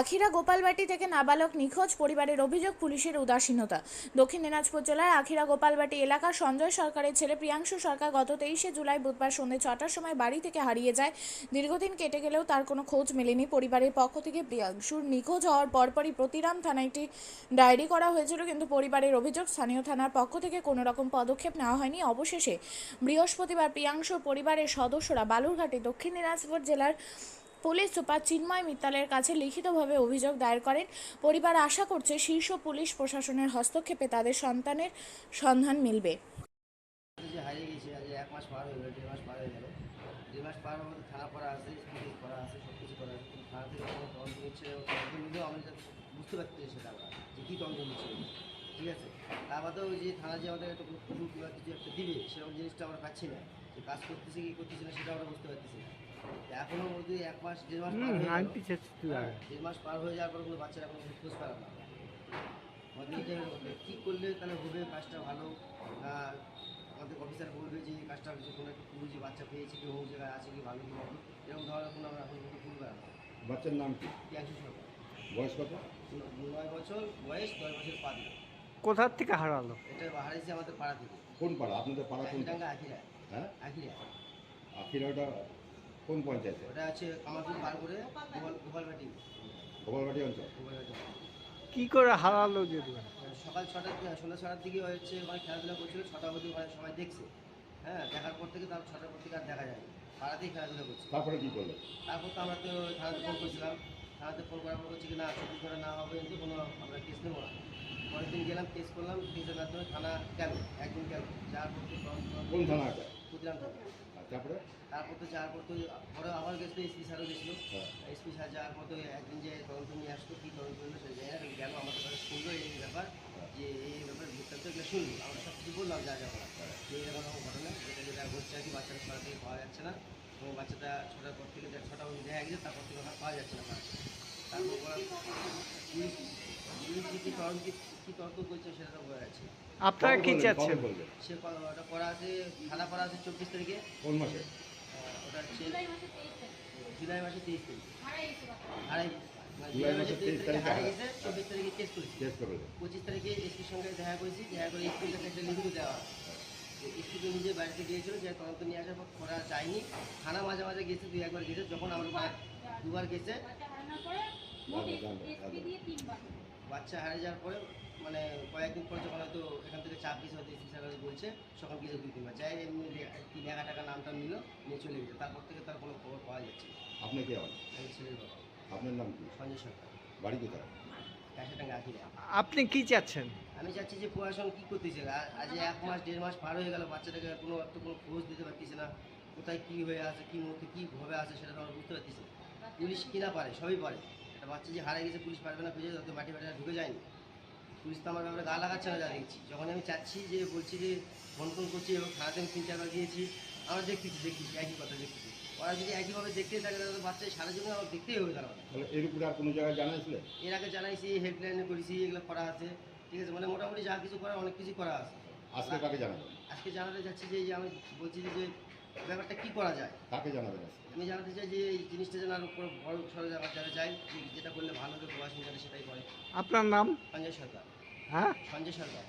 আখিরা গোপালবাটি থেকে নাবালক নিখোঁজ পরিবারের অভিযোগ পুলিশের উদাসীনতা। দক্ষিণ দিনাজপুর জেলার আখিরা গোপালবাটি এলাকার সঞ্জয় সরকারের ছেলে প্রিয়াংশু সরকার গত তেইশে জুলাই বুধবার সন্ধ্যে ছটার সময় বাড়ি থেকে হারিয়ে যায়। দীর্ঘদিন কেটে গেলেও তার কোনো খোঁজ মেলেনি পরিবারের পক্ষ থেকে প্রিয়াংশুর নিখোঁজ হওয়ার পরপরই প্রতিরাম থানায় একটি ডায়েরি করা হয়েছিল, কিন্তু পরিবারের অভিযোগ স্থানীয় থানার পক্ষ থেকে কোনো রকম পদক্ষেপ নেওয়া হয়নি। অবশেষে বৃহস্পতিবার প্রিয়াংশুর পরিবারের সদস্যরা বালুরঘাটে দক্ষিণ দিনাজপুর জেলার পুলিশ সুপার চিন্ময় মিত্তালের কাছে লিখিতভাবে অভিযোগ দায়ের করেন। পরিবার আশা করছে শীর্ষ পুলিশ প্রশাসনের হস্তক্ষেপে তাদের সন্তানের সন্ধান মিলবে। হারিয়ে গেছে এক মাস পার হয়ে দেড় মাস পার হয়ে দেড় মাস আছে সব কিছু করা আছে বুঝতে যে ঠিক আছে? ওই যে থানা যে আমাদের একটা কিছু একটা দিবে সেরকম জিনিসটা আমরা পাচ্ছি না। যে কাজ করতেছে, কি করতেছে না, সেটা আমরা বুঝতে পারতেছি না। এখনও মধ্যে এক মাস দেড় মাস গেল। হ্যাঁ, দেড় মাস পার হয়ে যাওয়ার পর কোনো বাচ্চারা কোনো খোঁজ পেলাম না। আমাদের কী করলে তাহলে হবে কাজটা ভালো? আমাদের অফিসার বলবে যে এই কাজটা হচ্ছে কোনো একটা খুঁজে বাচ্চা পেয়েছে কি অমুক জায়গায় আছে কি ভালো কি মন্দ এরকম ধরনের কোনো আমরা এখন কিন্তু খুলবে না। বাচ্চার নাম কি? একশো সরকার। বয়স কত? নয় বছর বয়স নয় বছর পা দিল কোথার থেকে হারালো? এটা হারিয়েছে আমাদের পাড়া থেকে। কোন পাড়া? আপনাদের পাড়া কোন আখিরা হ্যাঁ? আখিরা আখিরাটা কোন পঞ্চায়েতে? ওটা আছে কামারপুর পার করে গোপাল গোপালবাটি গোপালবাটি অঞ্চল। কি করে হারালো যদি সকাল ছটার সন্ধ্যা ছটার দিকে হচ্ছে ওখানে খেলাধুলা করছিল ছটা অবধি ওখানে সবাই দেখছে। হ্যাঁ দেখার পর থেকে তার ছটার পর থেকে আর দেখা যায় পাড়াতেই খেলাধুলা করছে তারপরে কি করল? তারপর তো আমরা তো থানাতে ফোন করছিলাম। থানাতে ফোন করার পর বলছি কি না চব্বিশ ঘণ্টা না হবে কিন্তু কোনো আমরা কেস নেব না। পরের দিন গেলাম কেস করলাম কেসের মাধ্যমে থানা গেল একদিন গেল যার পর কোন থানা এটা? থানা। তারপরে? তারপর তো যাওয়ার পর তো পরে আবার গেছিল এসপি স্যারও গেছিল। হ্যাঁ। এসপি স্যার যাওয়ার পর তো একদিন যে তদন্ত নিয়ে আসতো কী তদন্ত সেই জায়গায় গেল আমাদের কাছে শুনলো এই ব্যাপার যে এই ব্যাপারে বৃত্তান্ত এগুলো শুনলো। আমরা সব কিছু বললাম যা যা বলার। যে এরকম এরকম ঘটনা যেটা যেটা ঘটছে আর কি বাচ্চাটা ছটা থেকে পাওয়া যাচ্ছে না এবং বাচ্চাটা ছটার পর থেকে দেড় ছটা অবধি দেখা গেছে তারপর থেকে ওখানে পাওয়া যাচ্ছে না। তারপর পুলিশ তদন্ত কী তদন্ত করছে সেটা তো বোঝা যাচ্ছে আপনারা কি চাচ্ছেন? সে ক- ওটা করা আছে থানা করা আছে চব্বিশ তারিখে? কোন মাসে? আহ, ওটা হচ্ছে জুলাই মাসে তেইশ তারিখ। হারাই জুলাই মাসের 23 তারিখে হারিয়ে গেছে চব্বিশ তারিখে কেস করেছি। কেস করে পঁচিশ তারিখে এসপির সঙ্গে দেখা করেছি দেখা করে এসপির একটা লিখিত দেওয়া এসপিকে নিজে বাড়িতে গিয়েছিল যে তদন্ত নিয়ে আসার পর করা যায়নি। থানা মাঝে মাঝে গেছে দুই একবার গেছে যখন আমরা বা- দুবার গেছে। বাচ্চা হারিয়ে যাওয়ার পরে মানে কয়েকদিন পর যখন হয়তো এখান থেকে চাপ দিয়েছে হয়তো এসপি স্যার বলছে সকাল গেছে দুই তিনবার যাই এমনি তিন হাজার টাকা নামটা নিল নিয়ে চলে গেছে। তারপর থেকে তার কোনো খবর পাওয়া যাচ্ছে না। আপনি কে হন আমি ছেলের বাবা। আপনার নাম কি? সঞ্জয় সরকার। বাড়ি কোথায়? আপনি কি চাচ্ছেন? আমি চাচ্ছি যে প্রশাসন কী করতেছে আজ এক মাস দেড় মাস পার হয়ে গেল বাচ্চাটাকে কোনো একটা কোনো খোঁজ দিতে পারতেছে না। কোথায় কী হয়ে আছে কী মুখে কী ভাবে আছে সেটা তো আমরা বুঝতে পারতেছি না। পুলিশ কিনা পারে সবই পারে। একটা বাচ্চা যে হারিয়ে গেছে পুলিশ পারবে না খুঁজে যত মাটি বাটি ঢুকে যায়নি। পুলিশ তো আমার ব্যাপারে গা লাগাচ্ছে না যা দেখছি। যখন আমি চাচ্ছি যে বলছি যে ফোন ফোন করছি এবং থানাতে আমি তিন চারবার গিয়েছি আমরা দেখতেছি দেখতেছি একই কথা দেখতেছি। ওরা যদি একইভাবে দেখতেই থাকে তাহলে বাচ্চা সারা জীবন আমার দেখতেই হবে তার মানে। এর উপরে আর কোনো জায়গায় জানাইছিলে? এর আগে জানাইছি হেল্পলাইনে করেছি এগুলো করা আছে। ঠিক আছে মানে মোটামুটি যা কিছু করার অনেক কিছু করা আছে। আজকে কাকে জানাবেন আজকে জানাতে যাচ্ছি যে আমি বলছি যে ব্যাপারটা কি করা যায়? তাকে জানাবেন আমি জানাতে চাই যে এই জিনিসটা যেন আরও বড় সড়ো যারা যারা যায় যে যেটা করলে ভালো হবে প্রবাসী যারা সেটাই করে আপনার নাম? সঞ্জয় সরকার। হ্যাঁ? সঞ্জয় সরকার।